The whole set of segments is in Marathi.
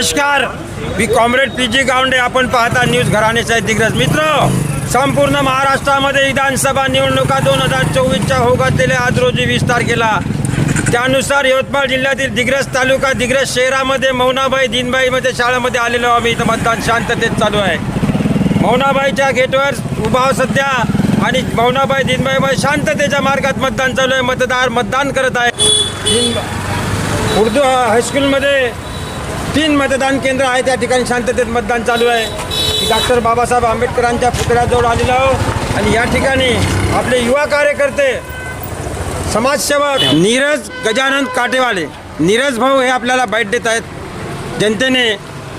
नमस्कार. मी कॉम्रेड पी जी गावंडे. आपण पाहता न्यूज घराण्याचा दिग्रज मित्र संपूर्ण महाराष्ट्रामध्ये विधानसभा निवडणुका दोन हजार चोवीसच्या हो घातलेल्या आज रोजी वीस तारखेला. त्यानुसार यवतमाळ जिल्ह्यातील दिग्रज तालुका दिग्रज शहरामध्ये मौनाबाई दिनबाईमध्ये शाळेमध्ये आलेलो आम्ही. इथं मतदान शांततेत चालू आहे. मौनाबाईच्या गेटवर उभा सध्या. आणि मौनाबाई दिनबाईमध्ये शांततेच्या मार्गात मतदान चालू आहे. मतदार मतदान करत आहे. उर्दू हायस्कूलमध्ये तीन मतदान केंद्र आहे त्या ठिकाणी शांततेत मतदान चालू आहे. डॉक्टर बाबासाहेब आंबेडकरांच्या पुतळ्याजवळ आलेलो आहोत. आणि या ठिकाणी आपले युवा कार्यकर्ते समाजसेवक नीरज गजानन काटेवाले. नीरज भाऊ हे आपल्याला बाईट देत आहेत. जनतेने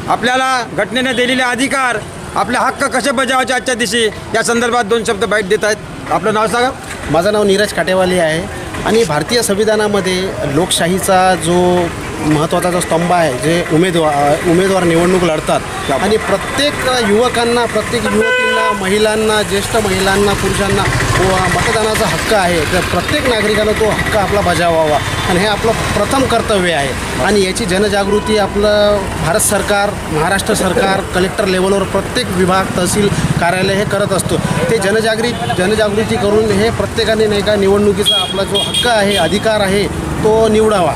आपल्याला घटनेने दिलेले अधिकार आपले हक्क कसे बजावायचे आजच्या दिवशी या संदर्भात दोन शब्द बाईट देत आहेत. आपलं नाव सांगा. माझं नाव नीरज काटेवाले आहे. आणि भारतीय संविधानामध्ये लोकशाहीचा जो महत्त्वाचा जो स्तंभ आहे जे उमेदवार उमेदवार निवडणूक लढतात. आणि प्रत्येक युवकांना प्रत्येक युवतींना महिलांना ज्येष्ठ महिलांना पुरुषांना व मतदानाचा हक्क आहे. तर प्रत्येक नागरिकानं तो हक्क आपला बजावावा. आणि हे आपलं प्रथम कर्तव्य आहे. आणि याची जनजागृती आपलं भारत सरकार महाराष्ट्र सरकार कलेक्टर लेवलवर प्रत्येक विभाग तहसील कार्यालय हे करत असतो. ते जनजागृती जनजागृती करून हे प्रत्येकाने नाही का निवडणुकीचा आपला जो हक्क आहे अधिकार आहे तो निवडावा.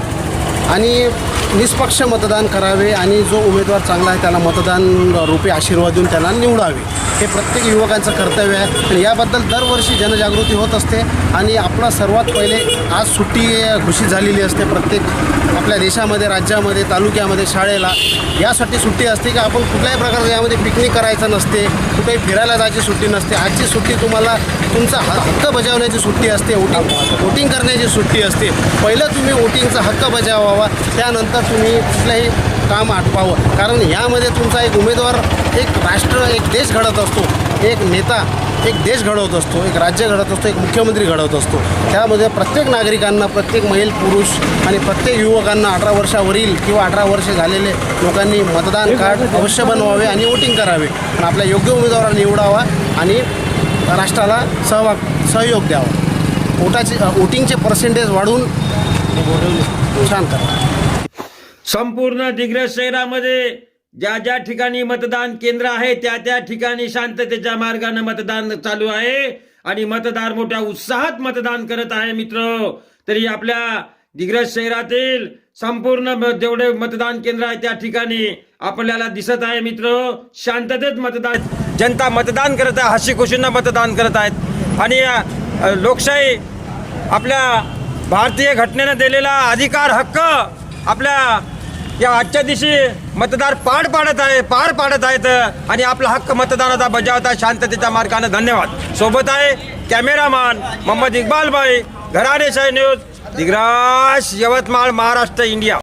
आणि निष्पक्ष मतदान करावे आणि जो उमेदवार चांगला आहे त्याला मतदान रूपी आशीर्वाद देऊन त्याला निवडावे. हे प्रत्येक युवकांचं कर्तव्य आहे. आणि याबद्दल दरवर्षी जनजागृती होत असते आणि आपला सर्वात पहिले आज सुट्टी घोषित झालेली असते प्रत्येक आपल्या देशामध्ये राज्यामध्ये तालुक्यामध्ये शाळेला. यासाठी सुट्टी असते की आपण कुठल्याही प्रकारचं यामध्ये पिकनिक करायचं नसते कुठेही फिरायला जायची सुट्टी नसते. आजची सुट्टी तुम्हाला तुमचा हक्क बजावण्याची सुट्टी असते वोटिंग वोटिंग करण्याची सुट्टी असते. पहिलं तुम्ही वोटिंगचा हक्क बजावावा. त्यानंतर तुम्ही कुठलंही काम आटपावं. कारण यामध्ये तुमचा एक उमेदवार एक राष्ट्र एक देश घडत असतो. एक नेता एक देश घडवत असतो. एक राज्य घडत असतो. एक मुख्यमंत्री घडवत असतो. त्यामध्ये प्रत्येक नागरिकांना प्रत्येक महिल पुरुष आणि प्रत्येक युवकांना अठरा वर्षावरील किंवा अठरा वर्षे झालेले लोकांनी मतदान कार्ड अवश्य बनवावे आणि वोटिंग करावे. आणि आपल्या योग्य उमेदवाराला निवडावा आणि राष्ट्राला सहभाग सहयोग द्यावा. वोटाचे वोटिंगचे पर्सेंटेज वाढवून छान करा. संपूर्ण दिग्रज शहरामध्ये ज्या ज्या ठिकाणी मतदान केंद्र आहे त्या त्या ठिकाणी शांततेच्या मार्गाने मतदान चालू आहे आणि मतदार मोठ्या उत्साहात मतदान करत आहे मित्र. तरी आपल्या दिग्रज शहरातील संपूर्ण म- जेवढे मतदान केंद्र आहे त्या ठिकाणी आपल्याला दिसत आहे मित्र. शांततेत मतदान जनता मतदान करत आहे हशी खुशींना मतदान करत आहेत. आणि लोकशाही आपल्या भारतीय घटनेनं दिलेला अधिकार हक्क आपल्या या आजच्या दिवशी मतदार पार पाडत आहे पार पाडत आहेत आणि आपला हक्क मतदानाचा बजावत आहे शांततेच्या मार्गाने धन्यवाद. सोबत आहे कॅमेरामॅन मोहम्मद इक्बाल भाई घराणे न्यूज दिग्राश यवतमाळ महाराष्ट्र इंडिया.